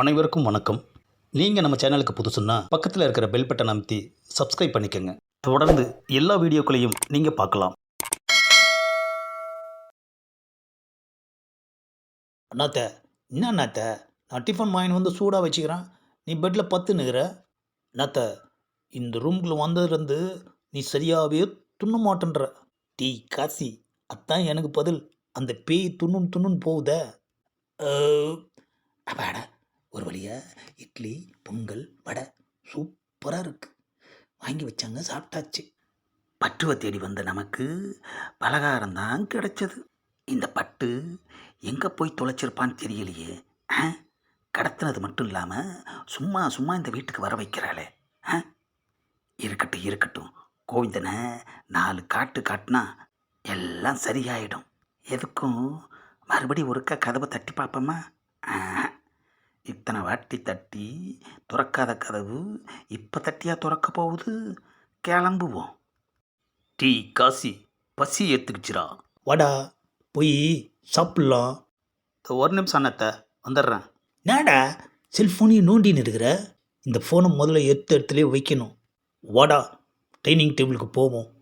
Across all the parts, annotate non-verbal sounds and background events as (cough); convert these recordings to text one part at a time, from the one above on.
அனைவருக்கும் வணக்கம். நீங்கள் நம்ம சேனலுக்கு புதுசுன்னா பக்கத்தில் இருக்கிற பெல் பட்டன் அமைத்தி சப்ஸ்கிரைப் பண்ணிக்கோங்க. தொடர்ந்து எல்லா வீடியோக்களையும் நீங்கள் பார்க்கலாம். அண்ணாத்த என்ன அண்ணாத்த? நான் டிஃபன் வாங்கி வந்து சூடாக வச்சுக்கிறேன். நீ பெட்டில் பத்து நிற்கிற அண்ணாத்த இந்த ரூம்குள்ளே வந்ததுலேருந்து நீ சரியாகவே துண்ண மாட்டேன்ற. டீ காசி அதான் எனக்கு பதில். அந்த பேய் துண்ணுன்னு துண்ணுன்னு போகுதே. அப்பாடா. ஒரு வழியாக இட்லி பொங்கல் வடை சூப்பராக இருக்குது வாங்கி வச்சாங்க சாப்பிட்டாச்சு. பட்டுவை தேடி வந்த நமக்கு பலகாரம் தான் கிடைச்சது. இந்த பட்டு எங்கே போய் தொலைச்சிருப்பான்னு தெரியலையே. ஆ? கடத்தினது மட்டும் இல்லாமல் சும்மா சும்மா இந்த வீட்டுக்கு வர வைக்கிறாளே. ஆ? இருக்கட்டும் இருக்கட்டும். கோவிந்தனை நாலு காட்டு காட்டினா எல்லாம் சரியாயிடும். எதுக்கும் மறுபடி ஒருக்கா கதவை தட்டி பார்ப்போமா? ஆ? இத்தனை வாட்டி தட்டி துறக்காத கதவு இப்போ தட்டியா துறக்க போகுது? கிளம்புவோம். டீ காசி பசி ஏற்றுக்குச்சுரா வாடா போய் சாப்பிட்லாம். ஒரு நிமிஷம் அண்ணத்த வந்துடுறேன். நாடா செல்ஃபோனையும் நோண்டின்னு இருக்கிற? இந்த ஃபோனை முதல்ல எடுத்த இடத்துல வைக்கணும். வாடா டைனிங் டேபிளுக்கு போவோம்.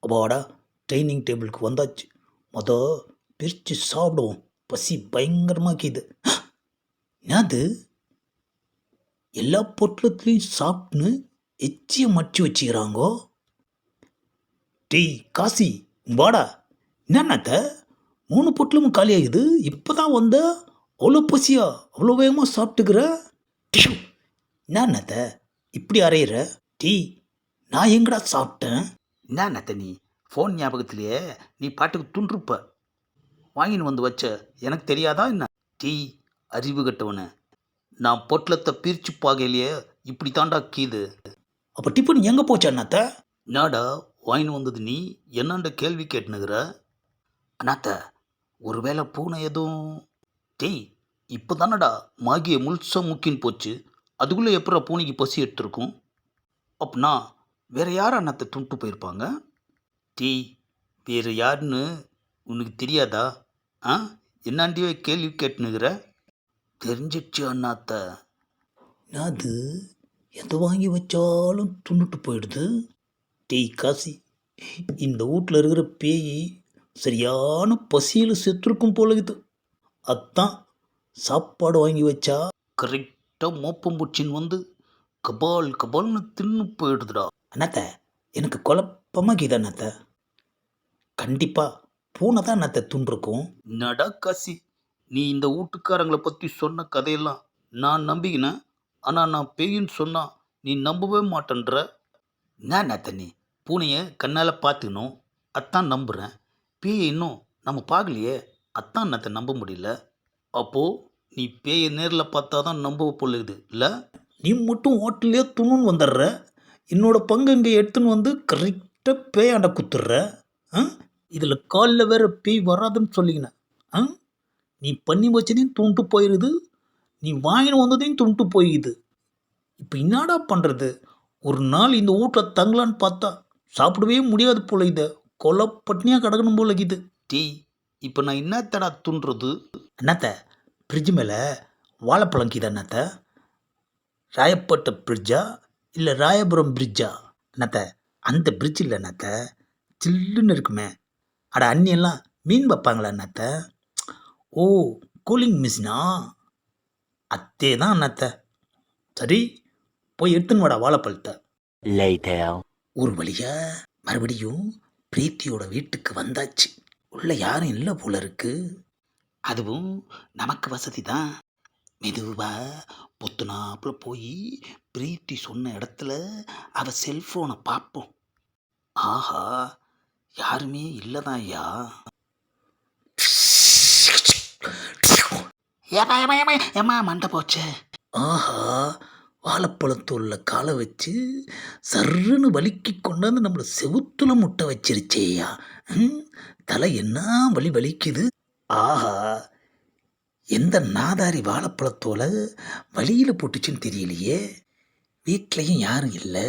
வாடா டைனிங் டேபிளுக்கு வந்தாச்சு. மொத பிரித்து சாப்பிடுவோம். பசி பயங்கரமாக்கிது என்னது? எல்லா பொட்டலத்துலேயும் சாப்பிட்னு எச்சியை மடிச்சு வச்சுக்கிறாங்கோ? டேய் காசி வாடா. என்னண்ணாத்த மூணு பொட்டலும் காலியாகுது. இப்போ தான் வந்த அவ்வளோ பசியா அவ்வளோ வேகமாக சாப்பிட்டுக்கிற? டிஷு என்னண்ணாத்த இப்படி அரையிற டீ நான் எங்கடா சாப்பிட்டேன்? என்னத்த நீ? ஃபோன் ஞாபகத்திலேயே நீ பாட்டுக்கு துண்டிருப்ப. வாங்கின்னு வந்து வச்ச. எனக்கு தெரியாதா என்ன? டீ அறிவு கட்டவனே. நான் பொட்டலத்தை பிரித்து பார்க்கலையே இப்படி தாண்டா கீது. அப்போ டிஃபன் எங்கே போச்சு அண்ணாத்த? நாடா வாங்கின்னு வந்தது நீ? என்னண்ட கேள்வி கேட்டுனுகிற அண்ணாத்த ஒருவேளை பூனை எதுவும் டேய் இப்போ தானடா மாகிய முழுசா முக்கின்னு போச்சு. அதுக்குள்ளே எப்படா பூனைக்கு பசி எடுத்திருக்கும்? அப்படின்னா வேற யார் அண்ணாத்த துண்டு போயிருப்பாங்க? டேய் வேறு யாருன்னு உனக்கு தெரியாதா? ஆ? என்னாண்டியோ கேள்வி கேட்டுனுங்கிற தெரிஞ்சிடுச்சு அண்ணாத்த. அது எதை வாங்கி வச்சாலும் துண்ணுட்டு போயிடுது? டேய் காசி இந்த வீட்டில் இருக்கிற பேய் சரியான பசியில் செத்துருக்கும் போல இது அதான் சாப்பாடு வாங்கி வச்சா. கரெக்டாக மோப்பம் பூச்சின்னு வந்து கபால் கபால்னு தின்னு போயிடுதுடா. அண்ணாத்த எனக்கு குழப்பமாக்கிது அண்ணாத்த. கண்டிப்பாக பூனை தான் அண்ணாத்த துண்டிருக்கும் நடா காசி? நீ இந்த வீட்டுக்காரங்களை பற்றி சொன்ன கதையெல்லாம் நான் நம்பிக்கினேன். ஆனால் நான் பேயின்னு சொன்னா நீ நம்பவே மாட்டேன்ற. என்ன அண்ணாத்த நீ பூனையை கண்ணால் பார்த்துக்கணும். அத்தான் நம்புகிறேன் பேயை இன்னும் நம்ம பார்க்கலையே. அத்தான் அண்ணாத்த நம்ப முடியல. அப்போது நீ பேயை நேரில் பார்த்தா தான் நம்ப பொழுது இல்லை? நீ மட்டும் ஹோட்டல்லே துணுன்னு வந்துடுற. என்னோட பங்கு இங்கே எடுத்துன்னு வந்து கரெக்டாக பேயாண்ட குத்துடுற. ஆ? இதில் காலில் வேற பேய் வராதுன்னு சொல்லிக்கினேன். ஆ? நீ பண்ணி வச்சதையும் துண்டு போயிடுது நீ வாங்கின்னு வந்ததையும் துண்டு போயிடுது இப்போ என்னடா பண்ணுறது ஒரு நாள் இந்த வீட்டில் தங்கலான்னு பார்த்தா சாப்பிடவே முடியாது போல இதை. கொலை பட்னியாக கிடக்கணும் போல இது டீ இப்போ நான் என்னத்தடா துண்டுறது என்னத்த? ஃப்ரிட்ஜ் மேலே வாழைப்பழம் கீதா என்னத்த? ராயப்பேட்டை பிரிட்ஜா? இல்லை ராயபுரம் பிரிட்ஜா? என்னத்த? அந்த பிரிட்ஜ் இல்லை என்னத்த? சில்லுன்னு இருக்குமே. அட அண்ணியெல்லாம் மீன் வைப்பாங்களா என்னத்த? ஓ கூலிங் மிஷினா அத்தே தான் அண்ணாத்த. சரி போய் எடுத்துன்னு வாடா வாழைப்பழத்தை. ஒரு வழியா மறுபடியும் பிரீத்தியோட வீட்டுக்கு வந்தாச்சு. உள்ள யாரும் இல்லை போல இருக்கு. அதுவும் நமக்கு வசதி தான் மெதுவா பொத்துனாப்புல போய் பிரீத்தி சொன்ன இடத்துல அவ செல்போனை பார்ப்போம். ஆஹா யாருமே இல்லைதான் ஐயா ஏமா ஏமா ஏமா ஏமா மண்டை போச்சு. ஆஹா வாழைப்பழத்தூளில் காலை வச்சு சர்ருன்னு வலிக்கி கொண்டாந்து நம்மளை செவுத்துல முட்டை வச்சிருச்சேயா. ம், தலை என்ன வலி வலிக்குது? ஆஹா எந்த நாதாரி வாழைப்பழத்தோலை வழியில் போட்டுச்சுன்னு தெரியலையே. வீட்லேயும் யாரும் இல்லை.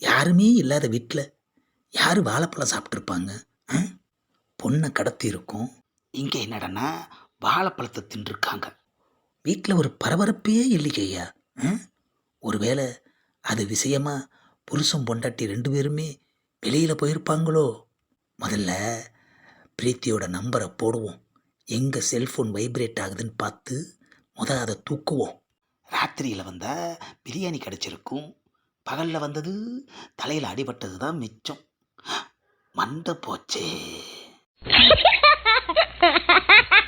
யாருமே இல்லாத வீட்டில் யார் வாழைப்பழம் சாப்பிட்ருப்பாங்க பொண்ணை கடத்தி இருக்கும் இங்கே என்னடனா வாழைப்பழத்தை தின்றுருக்காங்க. வீட்டில் ஒரு பரபரப்பே இல்லையே ம்? ஒருவேளை அது விஷயமா புருஷன் பொண்டாட்டி ரெண்டு பேருமே வெளியில் போயிருப்பாங்களோ? முதல்ல பிரீத்தியோட நம்பரை போடுவோம். எங்கே செல்ஃபோன் வைப்ரேட் ஆகுதுன்னு பார்த்து முத அதை தூக்குவோம். ராத்திரியில் வந்தால் பிரியாணி கிடச்சிருக்கும். பகலில் வந்தது தலையில் அடிபட்டது தான் மிச்சம். மண்டை போச்சே. (laughs)